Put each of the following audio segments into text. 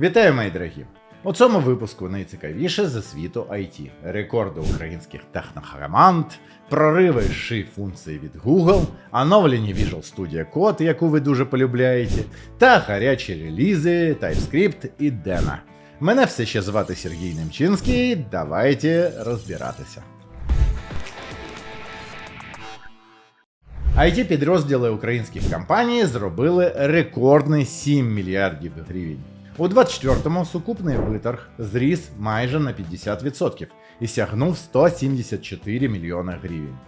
Вітаю, мої дорогі! У цьому випуску найцікавіше за світу IT, рекорди українських технохарамант, прориви ши функції від Google, оновлені Visual Studio Code, яку ви дуже полюбляєте, та гарячі релізи TypeScript і Dena. Мене все ще звати Сергій Немчинський. Давайте розбиратися. it підрозділи українських компаній зробили рекордний 7 мільярдів гривень. У 24-му сукупний виторг зріс майже на 50% і сягнув 174 мільйони гривень.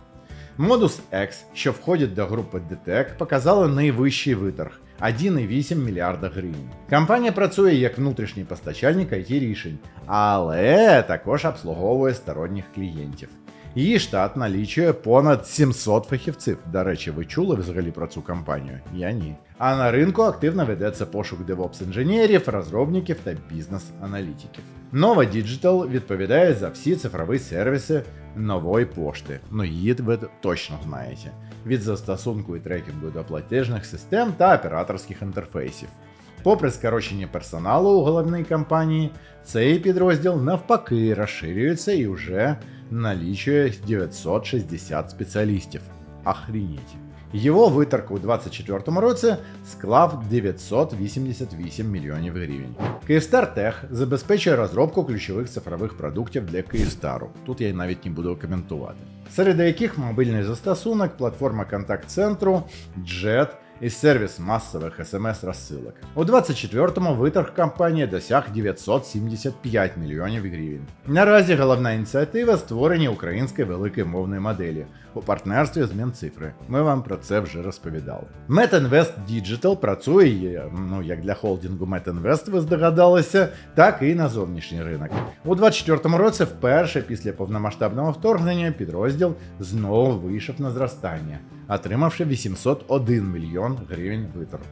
Modus X, що входить до групи DTEC, показали найвищий виторг 1,8 мільярда гривень. Компанія працює як внутрішній постачальник it рішень, але також обслуговує сторонніх клієнтів. Її штат налічує понад 700 фахівців. До речі, ви чули взагалі про цю компанію? Я ні. А на ринку активно ведеться пошук DevOps інженерів, розробників та бізнес-аналітиків. Нова Digital відповідає за всі цифрові сервіси нової пошти. Ну її ви точно знаєте. Від застосунку і трекінгу до платежних систем та операторських інтерфейсів. Попри скорочення персоналу у головній компанії, цей підрозділ навпаки розширюється і вже налічує 960 спеціалістів. Охренеть. Його виторг у 2024 році склав 988 мільйонів гривень. Київстар Тех забезпечує розробку ключових цифрових продуктів для Київстару. Тут я навіть не буду коментувати. Серед яких мобільний застосунок, платформа контакт-центру, JET і сервіс масових смс-розсилок. У 24-му виторг компанії досяг 975 мільйонів гривень. Наразі головна ініціатива створення української великої мовної моделі у партнерстві з Мінцифри. Ми вам про це вже розповідали. MetInvest Digital працює ну як для холдингу MetInvest, ви здогадалися, так і на зовнішній ринок. У 24-му році, вперше після повномасштабного вторгнення, підрозділ знову вийшов на зростання, отримавши 801 мільйон гривень виторгу.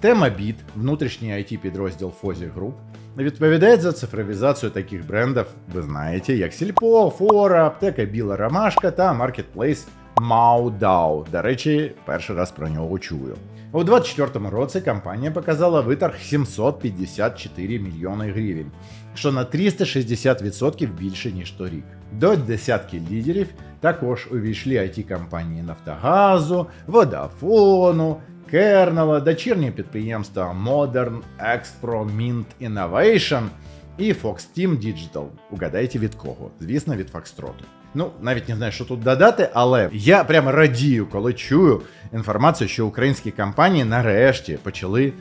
Тема Біт, внутрішній it підрозділ Фозі Group, відповідає за цифровізацію таких брендів, ви знаєте, як Сільпо, Фора, аптека Біла Ромашка та маркетплейс Маудау. До речі, перший раз про нього чую. У 2024 році компанія показала виторг 754 мільйони гривень, що на 360% більше ніж торік. До десятки лідерів також увійшли it компанії Нафтогазу, Водафону, Кернела, дочірнє підприємства Modern Expro Mint Innovation і Fox Team Digital. Угадайте від кого? Звісно, від Фокстроту. Ну, навіть не знаю, що тут додати, але я прямо радію, коли чую інформацію, що українські компанії нарешті почали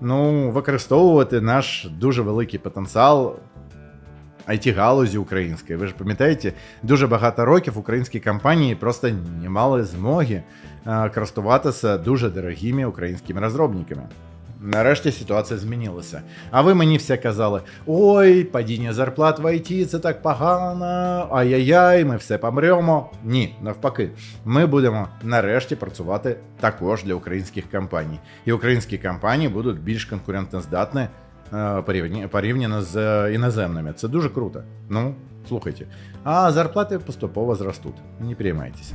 ну, використовувати наш дуже великий потенціал it галузі української. Ви ж пам'ятаєте, дуже багато років українські компанії просто не мали змоги е, користуватися дуже дорогими українськими розробниками. Нарешті ситуація змінилася. А ви мені все казали: ой, падіння зарплат в ІТ це так погано, ай-яй-яй, ми все помремо. Ні, навпаки, ми будемо нарешті працювати також для українських компаній. І українські компанії будуть більш конкурентоздатні порівняно з е, іноземними. Це дуже круто. Ну, слухайте. А зарплати поступово зростуть. Не приймайтеся.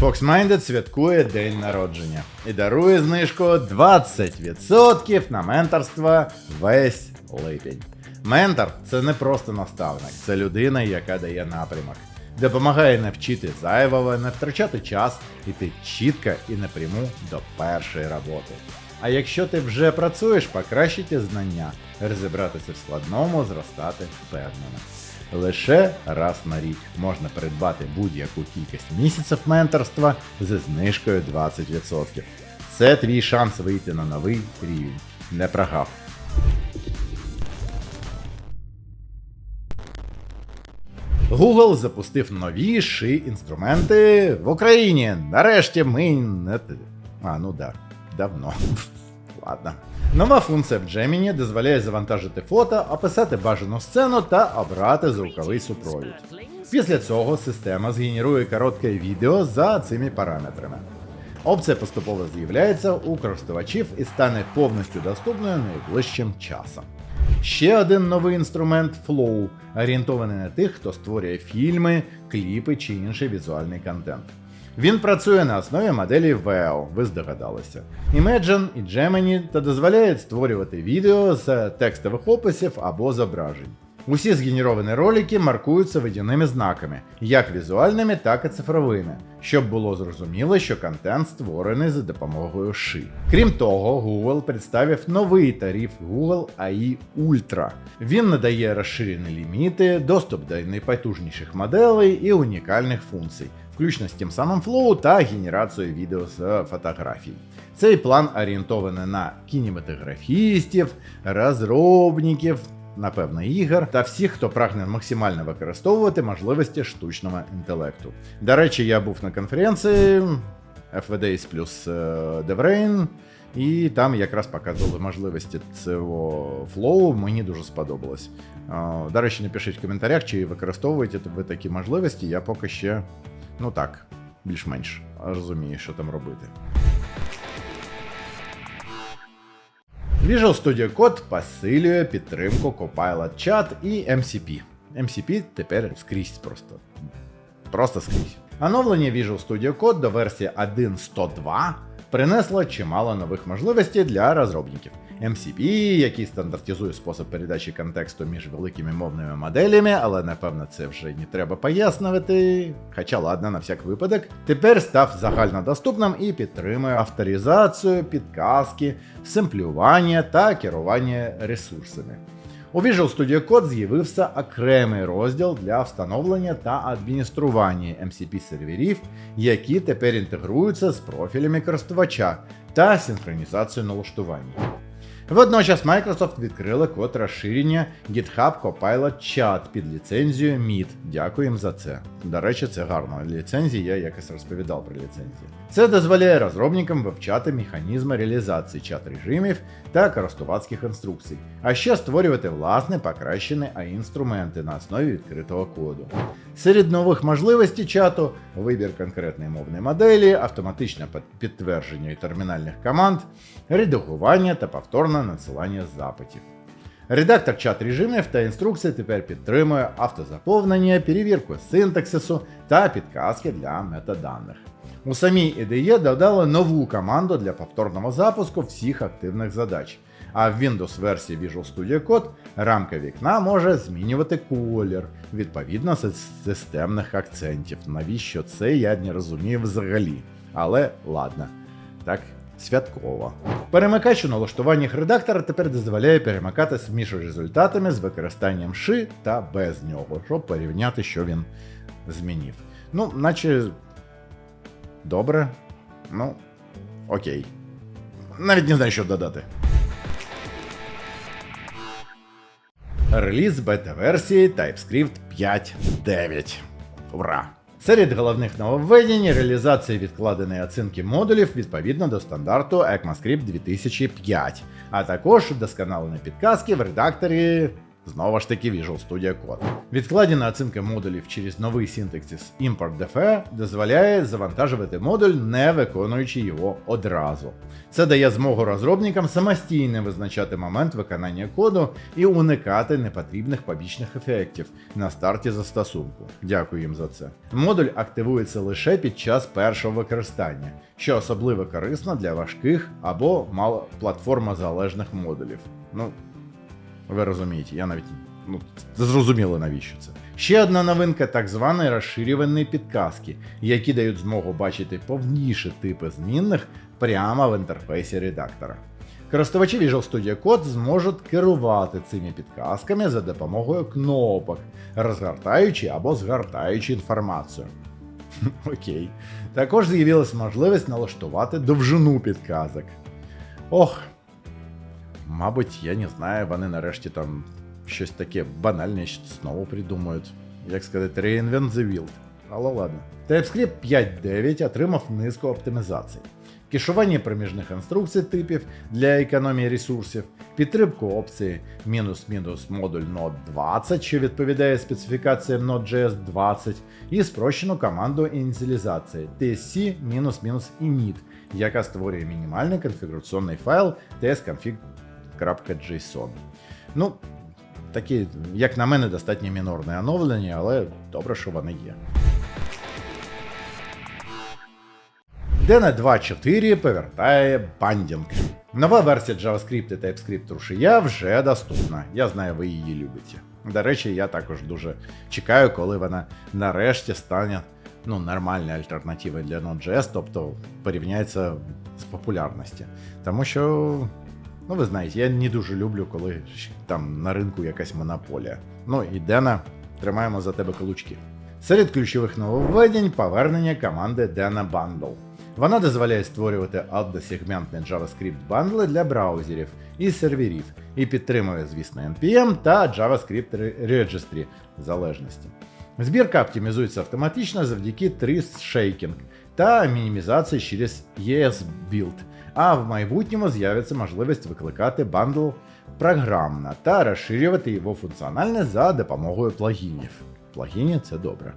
FoxMinded святкує день народження і дарує знижку 20% на менторство весь липень. Ментор це не просто наставник, це людина, яка дає напрямок, допомагає не вчити зайвого, не втрачати час, іти чітко і напряму до першої роботи. А якщо ти вже працюєш, покращити знання, розібратися в складному, зростати впевнено. Лише раз на рік можна придбати будь-яку кількість місяців менторства зі знижкою 20%. Це твій шанс вийти на новий рівень. Не прогав. Google запустив нові ши інструменти в Україні. Нарешті ми не. А, ну да, давно. Ладно. Нова функція в Gemini дозволяє завантажити фото, описати бажану сцену та обрати звуковий супровід. Після цього система згенерує коротке відео за цими параметрами. Опція поступово з'являється у користувачів і стане повністю доступною найближчим часом. Ще один новий інструмент Flow, орієнтований на тих, хто створює фільми, кліпи чи інший візуальний контент. Він працює на основі моделі VEO, ви здогадалися. Imagine і Gemini та дозволяє створювати відео з текстових описів або зображень. Усі згенеровані ролики маркуються водяними знаками, як візуальними, так і цифровими, щоб було зрозуміло, що контент створений за допомогою ши. Крім того, Google представив новий тариф Google AI Ultra. Він надає розширені ліміти, доступ до найпотужніших моделей і унікальних функцій, включно з тим самим Flow та генерацією відео з фотографій. Цей план орієнтований на кінематографістів, розробників напевно, ігор та всіх, хто прагне максимально використовувати можливості штучного інтелекту. До речі, я був на конференції FVDays плюс DevRain, і там якраз показували можливості цього флоу. Мені дуже сподобалось. До речі, напишіть в коментарях, чи використовуєте ви такі можливості. Я поки ще, ну так, більш-менш розумію, що там робити. Visual Studio Code посилює підтримку Copilot Chat і MCP. MCP тепер скрізь просто. Просто скрізь. Оновлення Visual Studio Code до версії 1.102 принесло чимало нових можливостей для розробників. MCP, який стандартизує спосіб передачі контексту між великими мовними моделями, але напевно це вже не треба пояснювати. Хоча ладно, на всяк випадок, тепер став загальнодоступним і підтримує авторизацію, підказки, семплювання та керування ресурсами. У Visual Studio Code з'явився окремий розділ для встановлення та адміністрування MCP серверів, які тепер інтегруються з профілями користувача та синхронізацією налаштувань. Водночас Microsoft відкрила код розширення GitHub Copilot Chat під ліцензію MIT. Дякую за це. До речі, це гарна ліцензія, я якось розповідав про ліцензію. Це дозволяє розробникам вивчати механізми реалізації чат режимів та користувацьких інструкцій, а ще створювати власне покращені AI-інструменти на основі відкритого коду. Серед нових можливостей чату вибір конкретної мовної моделі, автоматичне підтвердження термінальних команд, редагування та повторне надсилання запитів. Редактор чат режимів та інструкцій тепер підтримує автозаповнення, перевірку синтаксису та підказки для метаданих. У самій IDE додали нову команду для повторного запуску всіх активних задач. А в Windows версії Visual Studio Code рамка вікна може змінювати колір відповідно системних акцентів. Навіщо це я не розумію взагалі. Але ладно, так святково. Перемикач у налаштуваннях редактора тепер дозволяє перемикатись між результатами з використанням ши та без нього, щоб порівняти, що він змінив. Ну, наче добре. Ну, окей. Навіть не знаю, що додати. Реліз бета-версії TypeScript 5.9. Ура! Серед головних нововведень реалізація відкладеної оцінки модулів відповідно до стандарту ECMAScript 2005, а також вдосконалені підказки в редакторі Знову ж таки Visual Studio Code. Відкладена оцінка модулів через новий синтаксис import.df дозволяє завантажувати модуль, не виконуючи його одразу. Це дає змогу розробникам самостійно визначати момент виконання коду і уникати непотрібних побічних ефектів на старті застосунку. Дякую їм за це. Модуль активується лише під час першого використання, що особливо корисно для важких або малоплатформозалежних модулів. Ну, ви розумієте, я навіть ну, зрозуміло навіщо це. Ще одна новинка так званої розширювані підказки, які дають змогу бачити повніші типи змінних прямо в інтерфейсі редактора. Користувачі Visual Studio Code зможуть керувати цими підказками за допомогою кнопок, розгортаючи або згортаючи інформацію. Окей. Також з'явилася можливість налаштувати довжину підказок. Ох, Мабуть, я не знаю, вони нарешті там щось таке банальне знову придумають. Як сказати, reinvent the wheel. Але ладно. TypeScript 5.9 отримав низку оптимізацій. Кешування проміжних інструкцій типів для економії ресурсів, підтримку опції мінус-мінус модуль Node 20, що відповідає специфікаціям Node.js 20, і спрощену команду ініціалізації tsc init, яка створює мінімальний конфігураційний файл tsconfig JSON. Ну, такі, як на мене, достатньо мінорне оновлення, але добре, що вони є. Dena 2.4 повертає бандінг. Нова версія JavaScript і TypeScript рушія вже доступна. Я знаю, ви її любите. До речі, я також дуже чекаю, коли вона нарешті стане ну, нормальною альтернативою для Node.js, тобто порівняється з популярності. Тому що, ну ви знаєте, я не дуже люблю, коли там на ринку якась монополія. Ну і Дена, тримаємо за тебе каблучки. Серед ключових нововведень повернення команди Dena Bundle. Вона дозволяє створювати односегментні JavaScript бандли для браузерів і серверів, і підтримує, звісно, NPM та JavaScript Registry залежності. Збірка оптимізується автоматично завдяки Trees Shaking та мінімізації через ES Build, а в майбутньому з'явиться можливість викликати бандл програмно та розширювати його функціональність за допомогою плагінів. Плагіні це добре.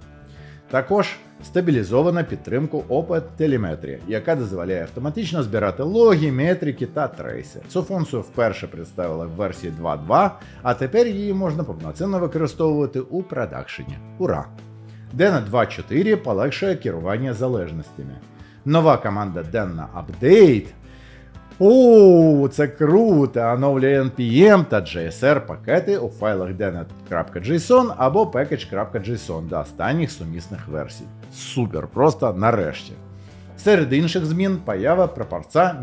Також стабілізована підтримку OpenTelemetry, яка дозволяє автоматично збирати логи, метрики та трейси. Цю функцію вперше представили в версії 2.2, а тепер її можна повноцінно використовувати у продакшені. Ура! Dena 2.4 полегшує керування залежностями. Нова команда Dena Update. О, це круто! Оновлює NPM та JSR пакети у файлах dena.json або package.json до останніх сумісних версій. Супер, просто нарешті. Серед інших змін поява прапорця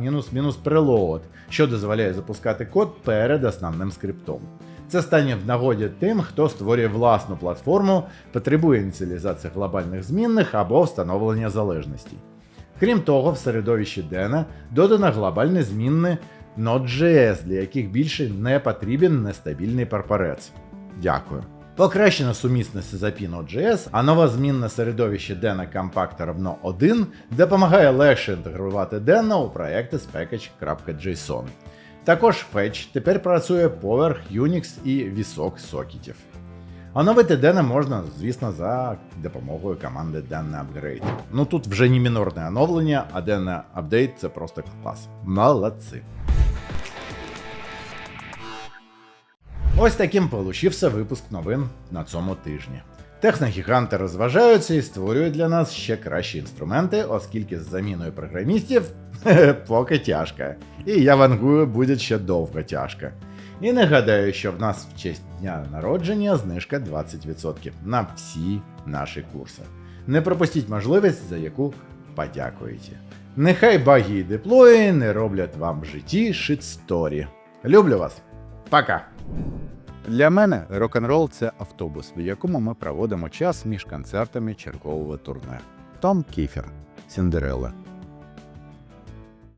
preload, що дозволяє запускати код перед основним скриптом. Це стане в нагоді тим, хто створює власну платформу, потребує ініціалізації глобальних змінних або встановлення залежностей. Крім того, в середовищі Dena додано глобальні змінни Node.js, для яких більше не потрібен нестабільний прапорець. Дякую. Покращена сумісність з API Node.js, а нова змінна середовище Dena Compact равно 1 допомагає легше інтегрувати Dena у проекти з package.json. Також Fetch тепер працює поверх Unix і вісок сокетів. Оновити Дена можна, звісно, за допомогою команди Dena Upgrade. Ну тут вже не мінорне оновлення, а Dena Update це просто клас. Молодці. Ось таким получився випуск новин на цьому тижні. Техногіганти розважаються і створюють для нас ще кращі інструменти, оскільки з заміною програмістів поки тяжко. І я вангую, буде ще довго тяжко. І нагадаю, що в нас в честь дня народження знижка 20% на всі наші курси. Не пропустіть можливість, за яку подякуєте. Нехай баги і деплої не роблять вам в житті шитсторі. Люблю вас. Пока! Для мене рок-н-рол це автобус, в якому ми проводимо час між концертами чергового турне. Том Кіфер, Сіндерелла.